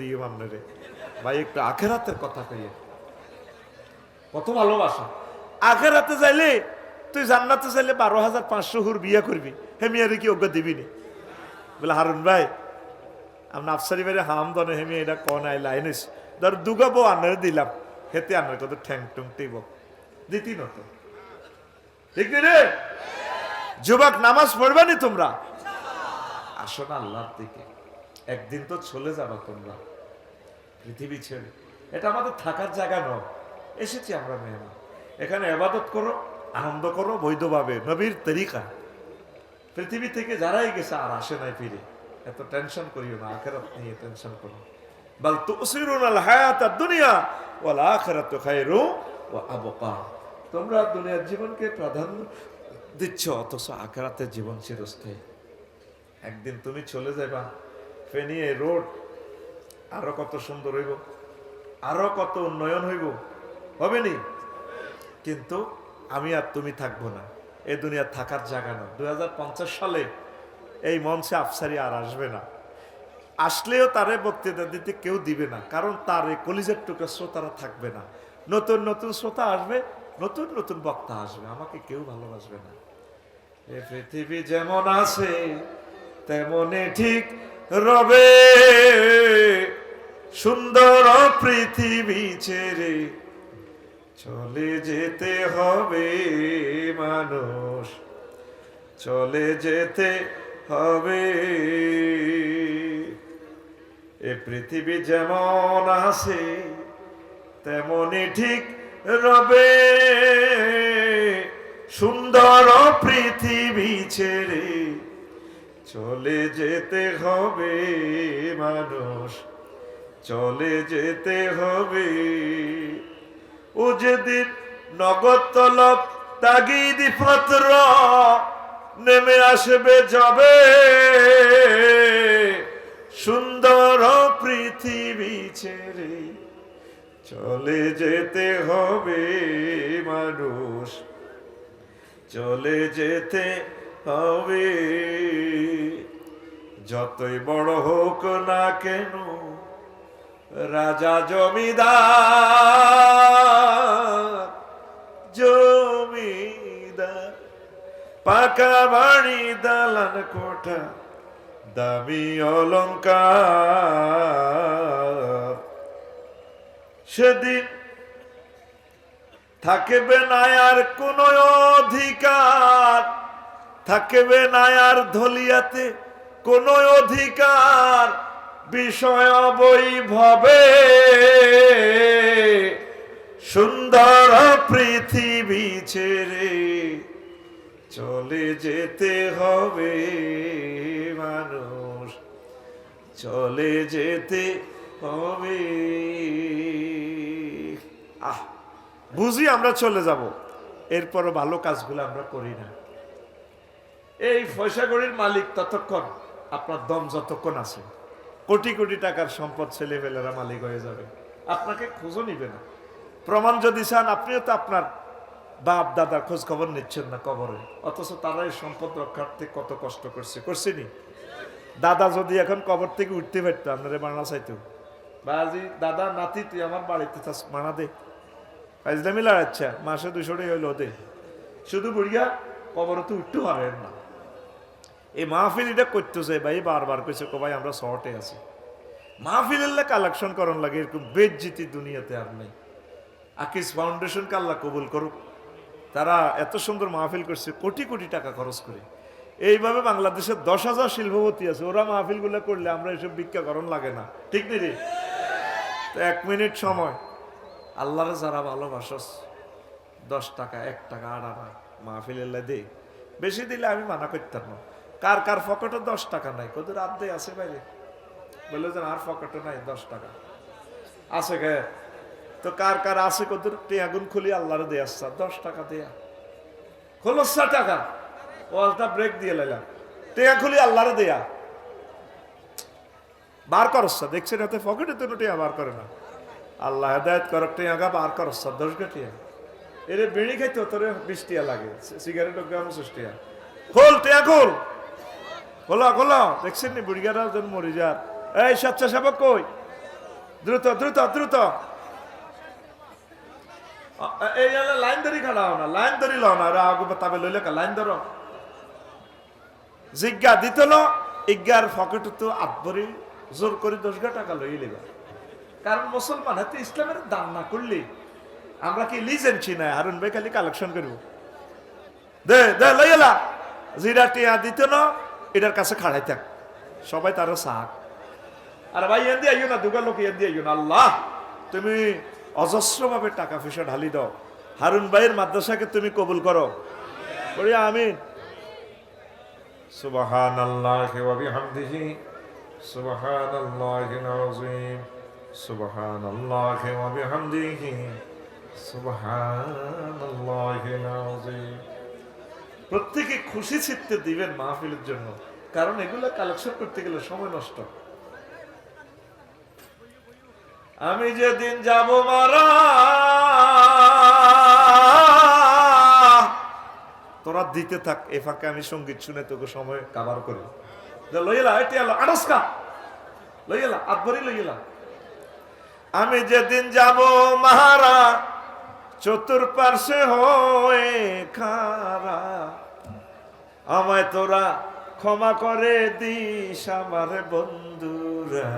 দিয়ে মামনে রে ভাই, একটু আখেরাতের কথা কইয়ে। কত ভালোবাসা। আখেরাতে যাইলে তুই জান্নাতে চাইলে বারো হাজার পাঁচশো হুর বিয়ে করবি। হেমিয়ারে কি দিবি নি? বলে, হারুন ভাই আফসারি বাইরে হাম দনে হেমি এটা ধর আনারে দিলাম। হেতে আনার কত ঠ্যাং টুং টিব। দিতি নত ঠিক রে? যুবক, নামাজ পড়বে নি তোমরা? আসো না আল্লাহর দিকে। একদিন তো চলে যাবা তোমরা। পৃথিবী ছেড়ে। এটা আমাদের থাকার জায়গা নয়। এসেছি আমরা মেহমান। এখানে আবাদত করো, আনন্দ করো, বৈধভাবে। নবীর তরিকা। পৃথিবী থেকে যারাই গেছে আর আসে নাই ফিরে। এত টেনশন করিও না, আখেরাত নিয়ে টেনশন করো। বল তুসিরুন দুনিয়া তোমরা দুনিয়ার জীবনকে প্রাধান্য দিচ্ছ, অথচ আখেরাতের জীবন চিরস্থায়ী। একদিন তুমি চলে যাবা ফেনী রোড, আরও কত সুন্দর হইব, আরও কত উন্নয়ন হইব, হবে নি? কিন্তু আমি আর তুমি থাকব না, এ দুনিয়া থাকার জায়গা না। দু হাজার পঞ্চাশ সালে এই মঞ্চে আফসারি আর আসবে না। আসলেও তারে বক্তৃতা দিতে কেউ দিবে না, কারণ তার এই কলিজের টুকরা শ্রোতারা থাকবে না। নতুন নতুন শ্রোতা আসবে, নতুন নতুন বক্তা আসবে, আমাকে কেউ ভালোবাসবে না। এ পৃথিবী যেমন আছে, তেমনে ঠিক রবে, সুন্দর পৃথিবী ছেড়ে চলে যেতে হবে মানুষ। চলে যেতে হবে। এ পৃথিবী যেমন আছে তেমনই ঠিক রবে। সুন্দর পৃথিবী ছেড়ে চলে যেতে হবে মানুষ, চলে যেতে হবে। ও যেদিন নগদ তলব, তাগিদি পত্র নেমে আসবে যাবে। সুন্দর পৃথিবী ছেড়ে চলে যেতে হবে মানুষ, চলে যেতে হবে। যতই বড় হোক না কেন, রাজা জমিদার জমিদার, পাকা বাড়ি, দালান কোঠা, দামি অলঙ্কার। সেদিন থাকবে না আর কোন অধিকার। থাকবে না আর ধলিয়াতে কোন অধিকার, বিষয় বৈভবে সুন্দর পৃথিবী ছেড়ে চলে যেতে হবে মানুষ, চলে যেতে হবে। আহ, বুঝি আমরা চলে যাব, এরপরও ভালো কাজগুলো আমরা করি না। এই পয়সাগড়ির মালিক ততক্ষণ, আপনার দম যতক্ষণ আছে। কোটি কোটি টাকার সম্পদ ছেলেবেলেরা মালিক হয়ে যাবে। আপনাকে খোঁজও নিবে না। প্রমাণ যদি চান, আপনিও তো আপনার বাপ, দাদার খোঁজ খবর নিচ্ছেন না কবরে। অথচ তারা এই সম্পদ রক্ষার্থে কত কষ্ট করছে। করছেনি দাদা যদি এখন কবর থেকে উঠতে পারতো, আপনারা মানা চাইতো। বাজি, দাদা, নাতি, তুই আমার বাড়িতে থাস, মানা দে। ফাইজলামি লড়াচ্ছা, মাসে দুশো টাকা হইল দে। শুধু বুড়িয়া কবর তো উঠতে পারেন না। এই মাহফিল এটা করতেছে ভাই, বারবার কইছে কো ভাই আমরা শর্টে আছি। মাহফিলের কালেকশন করন লাগে এরকম বেজ্জিতি দুনিয়াতে আর নেই। আকিস ফাউন্ডেশন কাল্লা কবুল করুক। তারা এত সুন্দর মাহফিল করছে, কোটি কোটি টাকা খরচ করে। এইভাবে বাংলাদেশের দশ হাজার শিল্পপতি আছে, ওরা মাহফিলগুলো করলে আমরা এসব ভিক্ষাকরণ লাগে না। ঠিক নেই রে? তো এক মিনিট সময়। আল্লাহরে যারা ভালোবাসস দশ টাকা, এক টাকা আট মাহফিল দে বেশি দিলে আমি মানা করতাম না। কার কার পকেটে দশ টাকা নাই? রাত দেয় আছে বাইরে। বলে যে আর পকেটে নাই দশ টাকা। আছে গে তো কার কার আছে কত টিয়াগুন খুলি আল্লাহরে দিয়ে আসছা দশ টাকা দেয়া। খোলসা টাকা। ওয়ালটা ব্রেক দিয়ে লাইলাম। টিয়া খুলি আল্লাহরে দেয়া। বার করছা দেখছেন এতে পকেটে তো টিয়া বার করে না। আল্লাহ হেদায়ত টিয়া গা বার করছা দশ টিয়া। এরে বিড়ি খাইতে তোরে বিশ টিয়া লাগে সিগারেট গ্রাম টিয়া। খোল টিয়া, খোল। খোলা খোলা। দেখছেন নি বুড়িগারা যেন মরি যার এই স্বেচ্ছাসেবক কই? দ্রুত দ্রুত দ্রুত। এই লাইন ধরি খাড়াও না, লাইন ধরি লও না। আগে তাবে লইলে লাইন ধরো। জিজ্ঞা দিতল ইজ্ঞার ফকেট তো আতবরি জোর করে দশ টাকা লই লেবা কারণ মুসলমান হাতে ইসলামের দান না করলে আমরা কি লিজেন্সি নাই হারুন ভাই খালি কালেকশন করব। দে দে লই এলা জিরা টিয়া দিত না এটার কাছে খাড়াই থাক সবাই তারও সাক আর ভাই, এন দিয়ে আইও না, দুগা লোক এন দিয়ে আইও না, আল্লাহ! তুমি অজস্রভাবে টাকা পয়সা ঢালি দাও। হারুন ভাইয়ের মাদ্রাসাকে তুমি কবুল করো। বলি, আমিন। সুবহান আল্লাহ ওয়া বিহামদিহি। সুবহান আল্লাহিল আযীম সুবহান আল্লাহ ওয়া বিহামদিহি। সুবহান আল্লাহিল আযীম প্রত্যেকে খুশি চিত্তে দিবেন মাহফিলের জন্য। কারণ এগুলো কালেকশন করতে গেলে সময় নষ্ট। আমি যেদিন যাব মারা, তোরা দিতে থাক, এ ফাঁকে আমি সংগীত শুনে তোকে সময় কাবার করি। আমি যেদিন যাব মাহারা চতুর্পার্শ্বে হয়ে খারা আমায় তোরা ক্ষমা করে দিস আমার বন্ধুরা।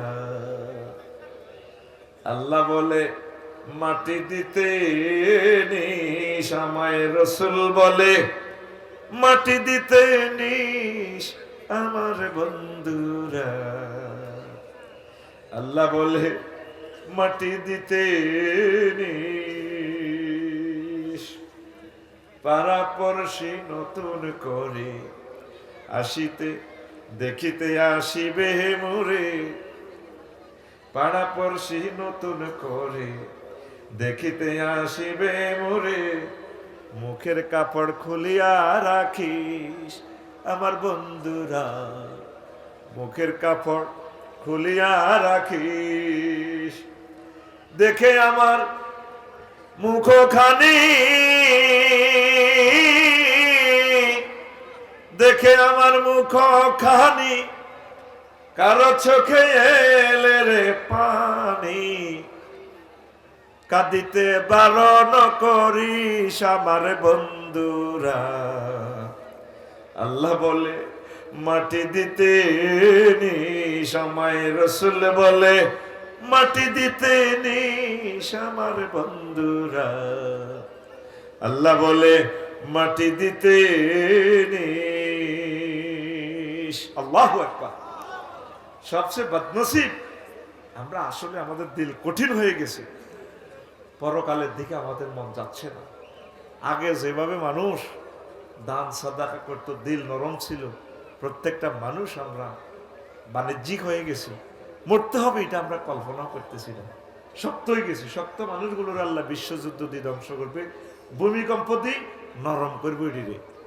আল্লাহ বলে, মাটি দিতে নিস, আমায় রসুল বলে, মাটি দিতে নিস আমার বন্ধুরা। আল্লাহ বলে, মাটি দিতে নিস পারাপরশি নতুন করে। আসিতে, দেখিতে আসিবে মোরে। পাড়াপড়শি নতুন করে, দেখিতে আসিবে মোরে। মুখের কাপড় খুলিয়া রাখিস আমার বন্ধুরা। মুখের কাপড় খুলিয়া রাখিস। দেখে আমার মুখখানি দেখে আমার মুখ খানি, কারও চোখে এলে রে পানি। কাঁদিতে বারণ করিস আমার বন্ধুরা। আল্লাহ বলে, মাটি দিতে নি আমায় রসুল বলে, মাটি দিতে নি আমার বন্ধুরা। আল্লাহ বলে, মাটি দিতে নিস আল্লাহ একবার সবচেয়ে বদনসিব, আমরা আসলে আমাদের দিল কঠিন হয়ে গেছে। পরকালের দিকে আমাদের মন যাচ্ছে না। আগে যেভাবে মানুষ দান, সাদাকা করতো, দিল নরম ছিল, প্রত্যেকটা মানুষ আমরা বাণিজ্যিক হয়ে গেছি। মরতে হবে এটা আমরা কল্পনা করতেছি না। শক্ত হয়ে গেছি। শক্ত মানুষগুলোর আল্লাহ বিশ্বযুদ্ধ দিয়ে ধ্বংস করবে, ভূমিকম্প দিয়ে নরম করবে এটিরে